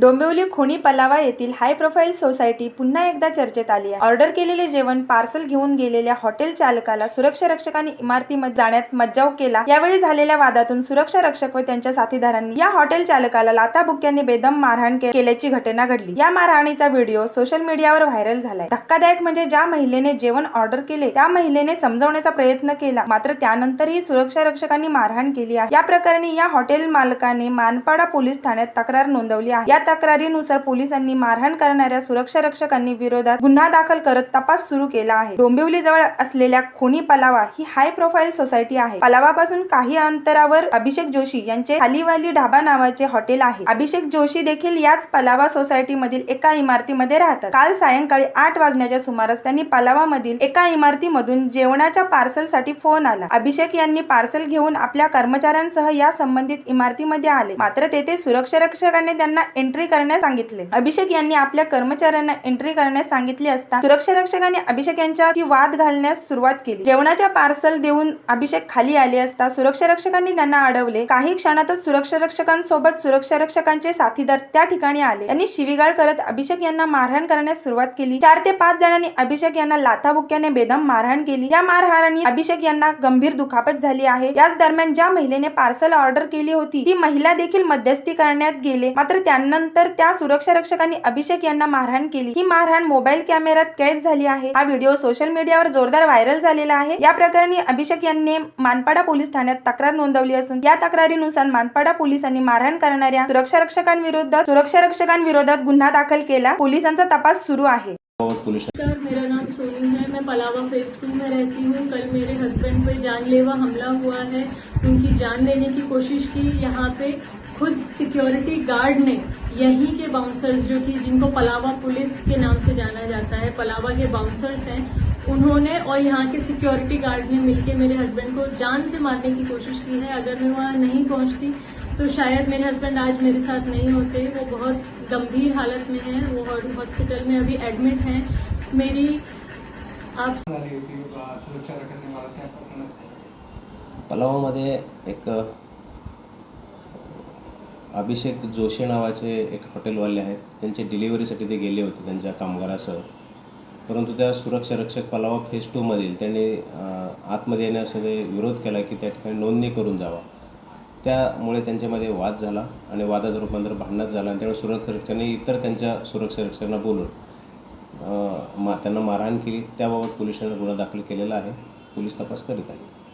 डोंबिवली खोणी पलावा येथील high profile society पुन्हा एकदा चर्चेत आली आहे. ऑर्डर केलेले जेवण पार्सल घेऊन गेलेल्या हॉटेल चालकाला सुरक्षा रक्षकांनी इमारतीमध्ये जाण्यात मज्जाव केला. यावेळी झालेल्या वादातून सुरक्षा रक्षक व त्यांच्या साथीदारांनी या हॉटेल चालकाला लाताबुक्यांनी बेदम मारहाण के- केल्याची घटना घडली. या मारहाणीचा व्हिडिओ सोशल मीडियावर व्हायरल झालाय. धक्कादायक म्हणजे ज्या महिलेने जेवण ऑर्डर केले त्या महिलेने समजवण्याचा प्रयत्न केला. मात्र त्यानंतरही सुरक्षा रक्षकांनी मारहाण केली आहे. या प्रकरणी या हॉटेल मालकाने मानपाडा पोलीस ठाण्यात तक्रार नोंदवली आहे. या तक्रारीनुसार पोलिसांनी मारहाण करणाऱ्या सुरक्षा रक्षकांनी विरोधात गुन्हा दाखल करत तपास सुरू केला आहे. डोंबिवली जवळ असलेल्या खोणी पलावा ही हाय प्रोफाईल सोसायटी आहे. पलावापासून काही अंतरावर अभिषेक जोशी यांचे खालीवाली ढाबा नावाचे हॉटेल आहे. अभिषेक जोशी देखील याच पलावा सोसायटी मधील एका इमारतीमध्ये राहतात. काल सायंकाळी आठ वाजण्याच्या सुमारास त्यांनी पलावामधील एका इमारतीमधून जेवणाच्या पार्सलसाठी फोन आला. अभिषेक यांनी पार्सल घेऊन आपल्या कर्मचाऱ्यांसह या संबंधित इमारतीमध्ये आले. मात्र तेथे सुरक्षा रक्षकांनी त्यांना एंट्री करण्यास सांगितले. अभिषेक यांनी आपल्या कर्मचाऱ्यांना एंट्री करण्यास सांगितले असता सुरक्षा रक्षकांनी अभिषेक यांच्या वाद घालण्यास सुरुवात केली. जेवणाच्या पार्सल देऊन अभिषेक खाली आले असता सुरक्षा रक्षकांनी त्यांना अडवले. काही क्षणातच सुरक्षा रक्षकांसोबत सुरक्षा रक्षकांचे साथीदार त्या ठिकाणी आले. त्यांनी शिवीगाळ करत अभिषेक यांना मारहाण करण्यास सुरुवात केली. चार ते पाच जणांनी अभिषेक यांना लाथाबुक्याने बेदम मारहाण केली. या मारहाणी अभिषेक यांना गंभीर दुखापत झाली आहे. याच दरम्यान ज्या महिलेने पार्सल ऑर्डर केली होती ती महिला देखील मध्यस्थी करण्यात गेले. मात्र त्यांना त्यानंतर त्या सुरक्षा रक्षकांनी अभिषेक यांना मारहाण केली. ही मारहाण मोबाईल कॅमेऱ्यात कैद झाली आहे. हा व्हिडिओ सोशल मीडियावर जोरदार व्हायरल झालेला आहे. या प्रकरणी अभिषेक यांनी मानपाडा पोलीस ठाण्यात तक्रार नोंदवली असून या तक्रारीनुसार मानपाडा पोलिसांनी मारहाण करणाऱ्या सुरक्षा रक्षकांविरोधात सुरक्षा रक्षकांविरोधात गुन्हा दाखल केला. पोलिसांचा तपास सुरू आहे. मेरा नाम सोनी है. मैं पलावा फेज टू में रहती हूँ. कल मेरे हस्बैंड पे जानलेवा हमला हुआ है। उनकी जान लेने की कोशिश की। यहाँ पे खुद सिक्योरिटी गार्ड ने यहीं के बाउंसर्स जो कि जिनको पलावा पुलिस के नाम से जाना जाता है पलावा के बाउंसर्स हैं उन्होंने और यहाँ के सिक्योरिटी गार्ड ने मिलके मेरे हस्बैंड को जान से मारने की कोशिश की है। अगर मैं वहाँ नहीं पहुँचती तो शायद मेरे हस्बैंड आज मेरे साथ नहीं होते। वो बहुत गंभीर हालत में हैं वो हॉस्पिटल में अभी एडमिट हैं। मेरी आप पलावामध्ये एक अभिषेक जोशी नावाचे एक हॉटेलवाले आहेत. त्यांचे डिलिव्हरीसाठी ते गेले होते त्यांच्या कामगारासह. परंतु त्या सुरक्षा रक्षक पलावा फेज टूमधील त्यांनी आतमध्ये येण्यासाठी विरोध केला की त्या ठिकाणी नोंदणी करून जावा. त्यामुळे त्यांच्यामध्ये वाद झाला आणि वादाचं रूपांतर भांडणात झाला आणि त्यामुळे सुरक्षा इतर त्यांच्या सुरक्षा रक्षकांना बोलून मा त्यांना मारहाण केली. त्याबाबत पोलिसांनी गुन्हा दाखल केलेला आहे. पोलीस तपास करीत आहेत.